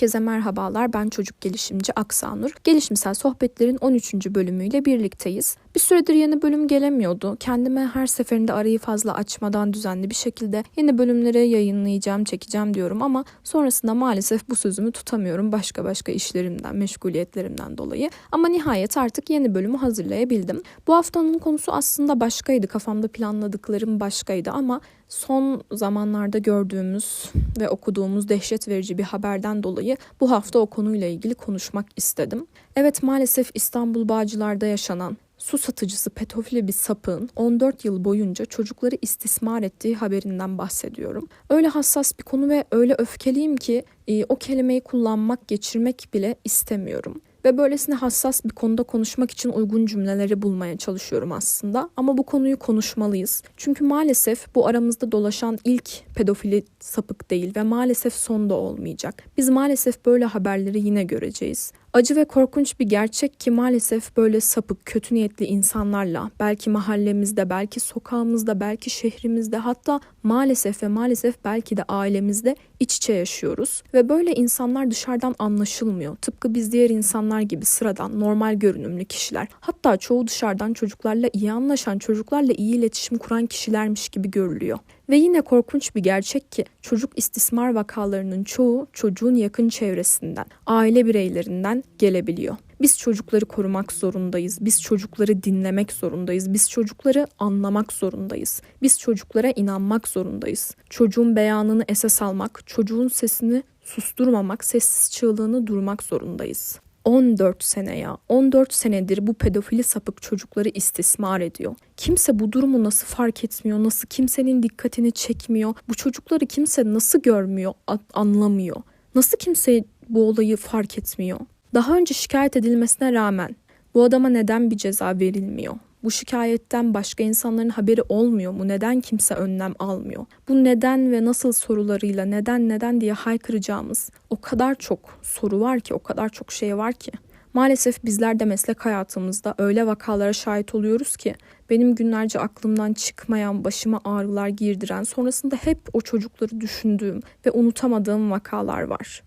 Herkese merhabalar. Ben çocuk gelişimci Aksanur. Gelişimsel sohbetlerin 13. bölümüyle birlikteyiz. Bir süredir yeni bölüm gelemiyordu. Kendime her seferinde arayı fazla açmadan düzenli bir şekilde yeni bölümleri yayınlayacağım, çekeceğim diyorum ama sonrasında maalesef bu sözümü tutamıyorum başka başka işlerimden, meşguliyetlerimden dolayı. Ama nihayet artık yeni bölümü hazırlayabildim. Bu haftanın konusu aslında başkaydı. Kafamda planladıklarım başkaydı ama son zamanlarda gördüğümüz ve okuduğumuz dehşet verici bir haberden dolayı bu hafta o konuyla ilgili konuşmak istedim. Evet maalesef İstanbul Bağcılar'da yaşanan su satıcısı pedofili bir sapığın 14 yıl boyunca çocukları istismar ettiği haberinden bahsediyorum. Öyle hassas bir konu ve öyle öfkeliyim ki e, o kelimeyi kullanmak, geçirmek bile istemiyorum ve böylesine hassas bir konuda konuşmak için uygun cümleleri bulmaya çalışıyorum aslında. Ama bu konuyu konuşmalıyız. Çünkü maalesef bu aramızda dolaşan ilk pedofili sapık değil ve maalesef son da olmayacak. Biz maalesef böyle haberleri yine göreceğiz. Acı ve korkunç bir gerçek ki maalesef böyle sapık, kötü niyetli insanlarla belki mahallemizde, belki sokağımızda, belki şehrimizde hatta maalesef ve maalesef belki de ailemizde iç içe yaşıyoruz. Ve böyle insanlar dışarıdan anlaşılmıyor. Tıpkı biz diğer insanlar gibi sıradan, normal görünümlü kişiler. Hatta çoğu dışarıdan çocuklarla iyi anlaşan, çocuklarla iyi iletişim kuran kişilermiş gibi görülüyor. Ve yine korkunç bir gerçek ki çocuk istismar vakalarının çoğu çocuğun yakın çevresinden, aile bireylerinden gelebiliyor. Biz çocukları korumak zorundayız. Biz çocukları dinlemek zorundayız. Biz çocukları anlamak zorundayız. Biz çocuklara inanmak zorundayız. Çocuğun beyanını esas almak, çocuğun sesini susturmamak, sessiz çığlığını durmak zorundayız. 14 sene ya. 14 senedir bu pedofili sapık çocukları istismar ediyor. Kimse bu durumu nasıl fark etmiyor, nasıl kimsenin dikkatini çekmiyor, bu çocukları kimse nasıl görmüyor, anlamıyor. Nasıl kimse bu olayı fark etmiyor? Daha önce şikayet edilmesine rağmen bu adama neden bir ceza verilmiyor? Bu şikayetten başka insanların haberi olmuyor mu? Neden kimse önlem almıyor? Bu neden ve nasıl sorularıyla neden neden diye haykıracağımız o kadar çok soru var ki, o kadar çok şey var ki. Maalesef bizler de meslek hayatımızda öyle vakalara şahit oluyoruz ki benim günlerce aklımdan çıkmayan, başıma ağrılar girdiren, sonrasında hep o çocukları düşündüğüm ve unutamadığım vakalar var.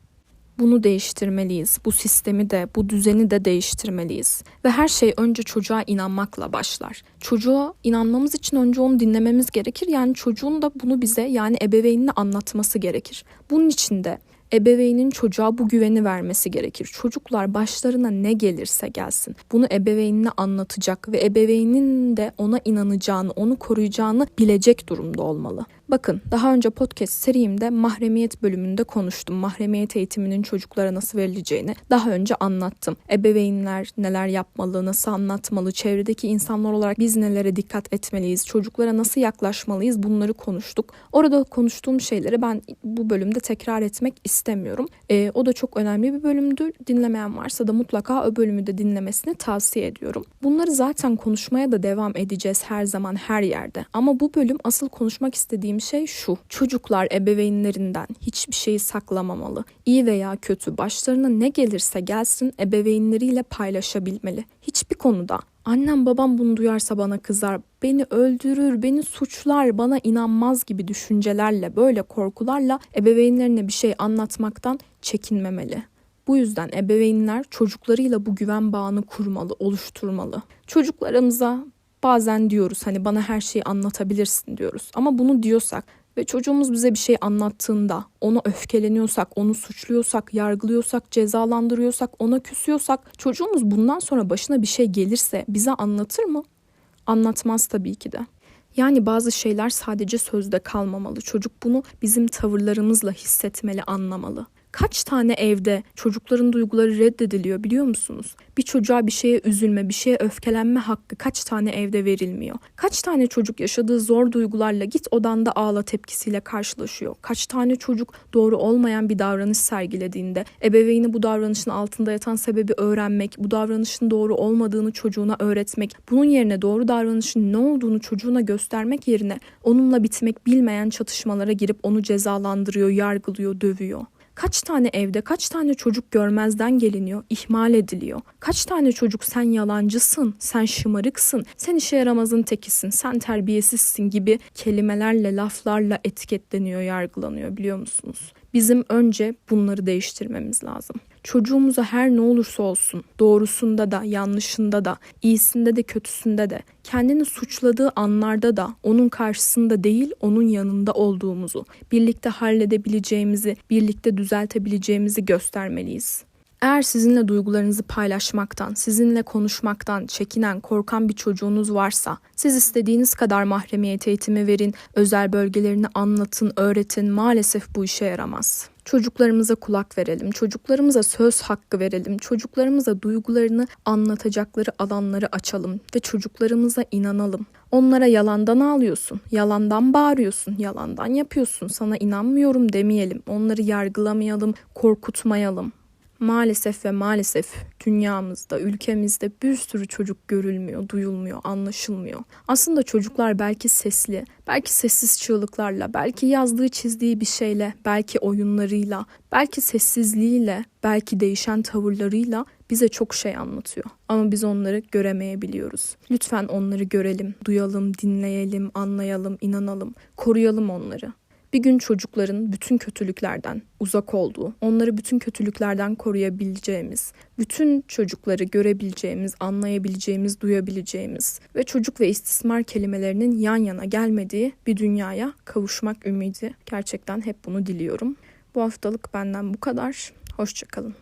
Bunu değiştirmeliyiz. Bu sistemi de, bu düzeni de değiştirmeliyiz. Ve her şey önce çocuğa inanmakla başlar. Çocuğa inanmamız için önce onu dinlememiz gerekir. Yani çocuğun da bunu bize yani ebeveynine anlatması gerekir. Bunun için de ebeveynin çocuğa bu güveni vermesi gerekir. Çocuklar başlarına ne gelirse gelsin bunu ebeveynine anlatacak ve ebeveynin de ona inanacağını, onu koruyacağını bilecek durumda olmalı. Bakın daha önce podcast serimde mahremiyet bölümünde konuştum. Mahremiyet eğitiminin çocuklara nasıl verileceğini daha önce anlattım. Ebeveynler neler yapmalı, nasıl anlatmalı, çevredeki insanlar olarak biz nelere dikkat etmeliyiz, çocuklara nasıl yaklaşmalıyız bunları konuştuk. Orada konuştuğum şeyleri ben bu bölümde tekrar etmek istemiyorum. E, o da çok önemli bir bölümdür. Dinlemeyen varsa da mutlaka o bölümü de dinlemesini tavsiye ediyorum. Bunları zaten konuşmaya da devam edeceğiz her zaman her yerde. Ama bu bölüm asıl konuşmak istediğim şey şu. Çocuklar ebeveynlerinden hiçbir şeyi saklamamalı. İyi veya kötü başlarına ne gelirse gelsin ebeveynleriyle paylaşabilmeli. Hiçbir konuda Annem babam bunu duyarsa bana kızar, beni öldürür, beni suçlar, bana inanmaz gibi düşüncelerle, böyle korkularla ebeveynlerine bir şey anlatmaktan çekinmemeli. Bu yüzden ebeveynler çocuklarıyla bu güven bağını kurmalı, oluşturmalı. Çocuklarımıza Bazen diyoruz hani bana her şeyi anlatabilirsin diyoruz. Ama bunu diyorsak ve çocuğumuz bize bir şey anlattığında ona öfkeleniyorsak, onu suçluyorsak, yargılıyorsak, cezalandırıyorsak, ona küsüyorsak çocuğumuz bundan sonra başına bir şey gelirse bize anlatır mı? Anlatmaz tabii ki de. Yani bazı şeyler sadece sözde kalmamalı. Çocuk bunu bizim tavırlarımızla hissetmeli, anlamalı. Kaç tane evde çocukların duyguları reddediliyor biliyor musunuz? Bir çocuğa bir şeye üzülme, bir şeye öfkelenme hakkı kaç tane evde verilmiyor? Kaç tane çocuk yaşadığı zor duygularla git odanda ağla tepkisiyle karşılaşıyor? Kaç tane çocuk doğru olmayan bir davranış sergilediğinde ebeveyni bu davranışın altında yatan sebebi öğrenmek, bu davranışın doğru olmadığını çocuğuna öğretmek, bunun yerine doğru davranışın ne olduğunu çocuğuna göstermek yerine onunla bitmek bilmeyen çatışmalara girip onu cezalandırıyor, yargılıyor, dövüyor. Kaç tane evde kaç tane çocuk görmezden geliniyor, ihmal ediliyor. Kaç tane çocuk sen yalancısın, sen şımarıksın, sen işe yaramazın tekisin, sen terbiyesizsin gibi kelimelerle, laflarla etiketleniyor, yargılanıyor biliyor musunuz? Bizim önce bunları değiştirmemiz lazım. Çocuğumuza her ne olursa olsun, doğrusunda da, yanlışında da, iyisinde de, kötüsünde de, kendini suçladığı anlarda da onun karşısında değil, onun yanında olduğumuzu, birlikte halledebileceğimizi, birlikte düzeltebileceğimizi göstermeliyiz. Eğer sizinle duygularınızı paylaşmaktan, sizinle konuşmaktan çekinen, korkan bir çocuğunuz varsa, siz istediğiniz kadar mahremiyet eğitimi verin, özel bölgelerini anlatın, öğretin. Maalesef bu işe yaramaz. Çocuklarımıza kulak verelim, çocuklarımıza söz hakkı verelim, çocuklarımıza duygularını anlatacakları alanları açalım ve çocuklarımıza inanalım. Onlara yalandan ağlıyorsun, yalandan bağırıyorsun, yalandan yapıyorsun, sana inanmıyorum demeyelim, onları yargılamayalım, korkutmayalım. Maalesef ve maalesef dünyamızda, ülkemizde bir sürü çocuk görülmüyor, duyulmuyor, anlaşılmıyor. Aslında çocuklar belki sesli, belki sessiz çığlıklarla, belki yazdığı çizdiği bir şeyle, belki oyunlarıyla, belki sessizliğiyle, belki değişen tavırlarıyla bize çok şey anlatıyor. Ama biz onları göremeyebiliyoruz. Lütfen onları görelim, duyalım, dinleyelim, anlayalım, inanalım, koruyalım onları bir gün çocukların bütün kötülüklerden uzak olduğu, onları bütün kötülüklerden koruyabileceğimiz, bütün çocukları görebileceğimiz, anlayabileceğimiz, duyabileceğimiz ve çocuk ve istismar kelimelerinin yan yana gelmediği bir dünyaya kavuşmak ümidi. Gerçekten hep bunu diliyorum. Bu haftalık benden bu kadar. Hoşçakalın.